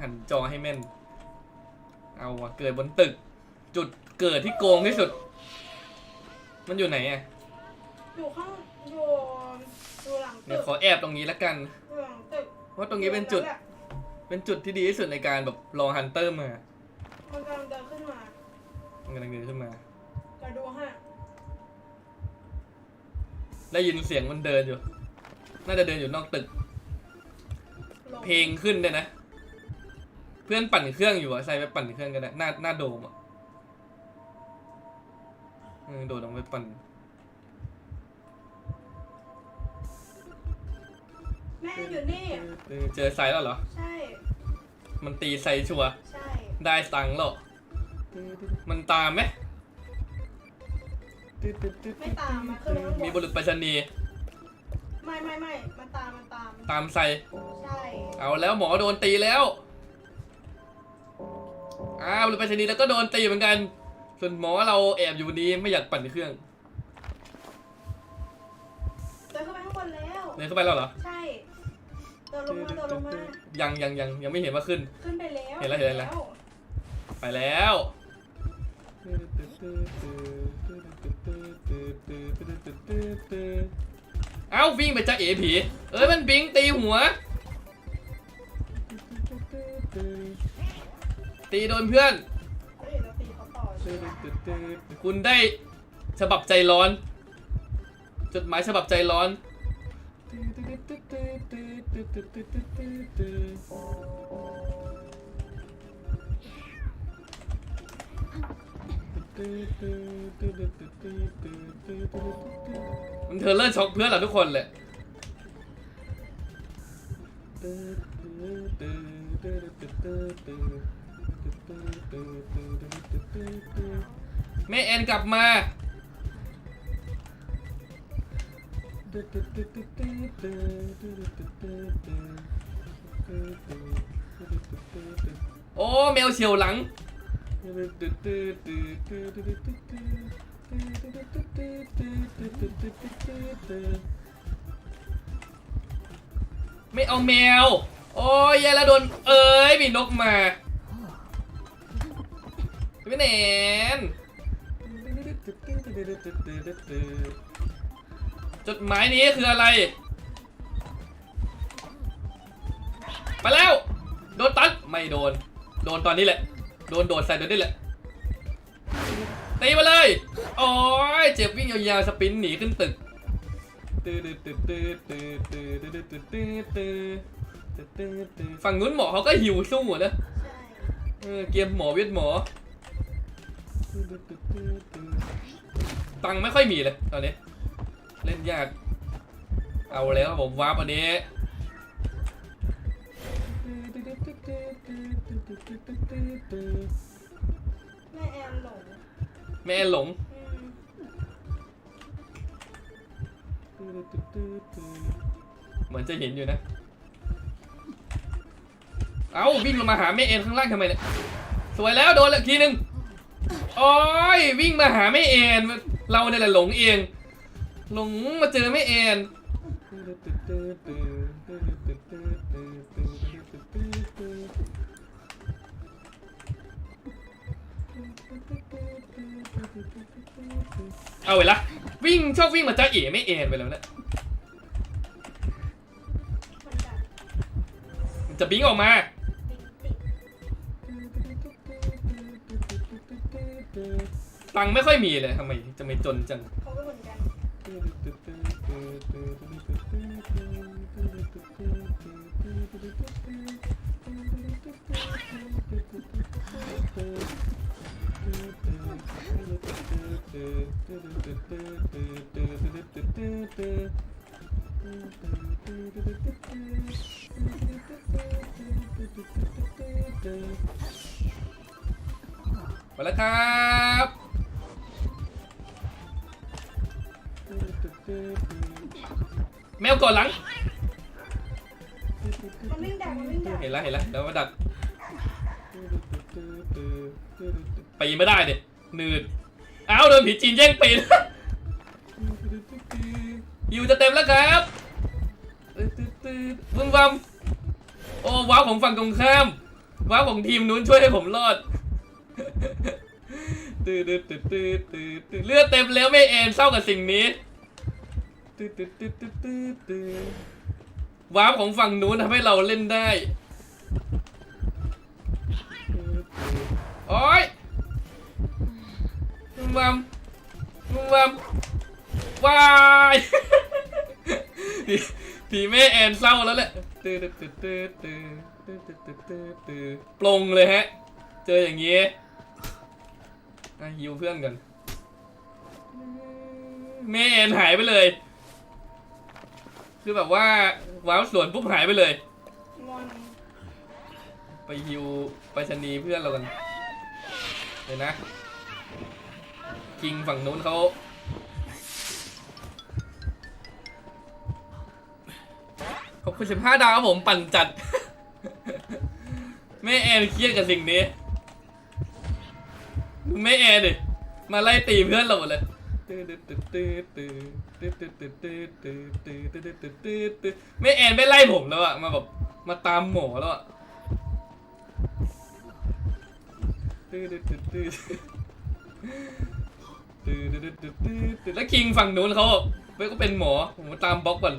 หันจอให้แม่น เอาวะเกิดบนตึก จุดเกิดที่โกงที่สุด มันอยู่ไหนอะอยู่ข้างอยู่อยู่หลังตึเดี๋ยวกขอแอบตรงนี้ละกัน อยู่หลังตึกเพราะตรงนี้เป็นจุด เป็นจุดที่ดีที่สุดในการแบบรอฮันเตอร์มามันกำลังเดินขึ้นมามันกำลังเดินขึ้นมา จะดูให้ได้ยินเสียงมันเดินอยู่ น่าจะเดินอยู่นอกตึก ลงเพลงขึ้นเลยนะ เพื่อนปั่นเครื่องอยู่อะใส่ไปปั่นเครื่องกันได้หน้าหน้าโดมอะเออโดดลงไปปั่นแม่อยู่นี่ เออเจอไซส์แล้วเหรอ ใช่ มันตีไซส์ชัวร์ใช่ได้ตังค์แล้วมันตามไหมไม่ตามมาขึ้นไปข้างบมีนบุรุษไปรษณีย์ไม่ไม่ไม่มันตามมันตาม ตามไซส์ใช่ เอาแล้วหมอโดนตีแล้ว อ้าวบุรุษไปรษณีย์แล้วก็โดนตีเหมือนกัน ส่วนหมอเราแอบอยู่นี้ไม่อยากปั่นเครื่องเดินขึ้นไปข้างบนแล้ว เดินเข้าไปแล้วเหรอ ใช่เดินลงมาเดินลงมา ยังยังยังยังไม่เห็นว่าขึ้น ขึ้นไปแล้ว เห็นแล้วเห็นแล้ว ไปแล้วเอ้าวิ่งไปจ้าเอ๋ผี เอ้ยมันบิงตีหัว ตีโดนเพื่อนเฮ้ยเราตีเขาต่อใช่ไหมคุณได้ฉบับใจร้อน จดหมายฉบับใจร้อน มันเธอเลิกช็อกเพื่อนเราทุกคนเลย แม่แอนกลับมาโอ้แมวเฉียวหลัง ไม่เอาแมว โอ้ยแย่แล้วโดน เอ้ยมีนกมา ไม่แนนจดหมายนี้คืออะไร ไปแล้ว โดนตัดไม่โดน โดนตอนนี้แหละ โดนโดดใส่โดนนี่แหละ ตีมาเลย โอ้ยเจ็บวิ่งยาวๆ สปินหนีขึ้นตึกฝั่งนู้นหมอเขาก็หิวสู้อะนะเออเกมหมอเวทหมอ ตังค์ไม่ค่อยมีเลยตอนนี้ เล่นยาก เอาแล้วผมวาร์ปอันนี้แม่แอนหลงแม่หลงอืมเหมือนจะเห็นอยู่นะ เอาวิ่งลงมาหาแม่เอ็นข้างล่างทำไมเนี่ย สวยแล้วโดนแล้วทีหนึ่ง โอ้ยวิ่งมาหาแม่เอ็นเราเนี่ยแหละหลงเองหลงมาเจอแม่เอ็นเอาไว้ละวิ่งชอบวิ่งมาจ้าเอ๋ไม่เอ็นไปแล้วเนะมันดับมันจะบิงออกมา ตังค์ไม่ค่อยมีเลยทำไมจะไม่จนจัง เขาก็เหมือนกัน มาแล้วครับแมวก่อนหลัง มันวิ่งดักมันวิ่งดักเห็นแล้วเห็นแล้วแล้วมาดักปีนไม่ได้เด็หนืดอ้าวโดนผีจีนแย่งปีน อยู่จะเต็มแล้วครับวึ้มวัมโอ้ว้าวของฝั่งตรงข้ามว่าของทีมนู้นช่วยให้ผมรอด ตืดตืดตืดตืดตืดเลือดเต็มแล้วไม่เอ็นเศร้ากับสิ่งนี้ตืดตืดตืดตืดตืดตืดวาร์ปของฝั่งนู้นทำให้เราเล่นได้โอ้ยมุมมัมวัมวายผีแม่แอนเศร้าแล้วแหละตืดตืดตืดตืดตืดตืดตืดปลงเลยฮะ เจออย่างนี้ อะฮิวเพื่อนกันแม่แอนหายไปเลย คือแบบว่าว้าวสวนปุ๊บหายไปเลยมอนไปฮิวไปชนีย์เพื่อนเรากันเห็นนะคิงฝั่งนู้นเขาขอบคุณสิบห้าดาวครับผมปั่นจัด แม่แอนเครียดกับสิ่งนี้ ดูแม่แอนดิ มาไล่ตีเพื่อนเราหมดเลยแม่แอนไม่ไล่ผมแล้วอะมาแบบมาตามหมอแล้วอะแล้วคิงฝั่งนู้นเขาไม่ก็เป็นหมอ ผมมาตามบล็อกก่อน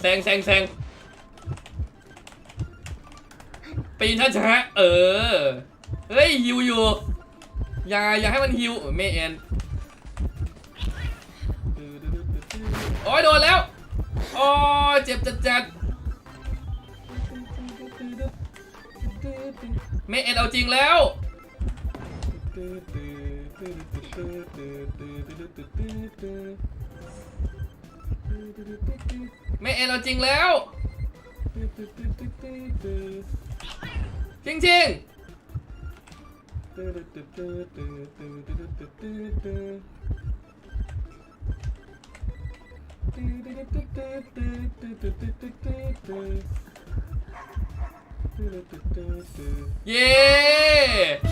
แซงแซงแซง ปีนช้าๆเออ เฮ้ยฮิวอยู่ อย่าอย่าให้มันฮิวเม่แอนโอ้ยโดนแล้วโอ้ยเจ็บจัดจัดแม่แอนเอาจริงแล้วแม่แอนเอาจริงแล้ว 찡찡! 예!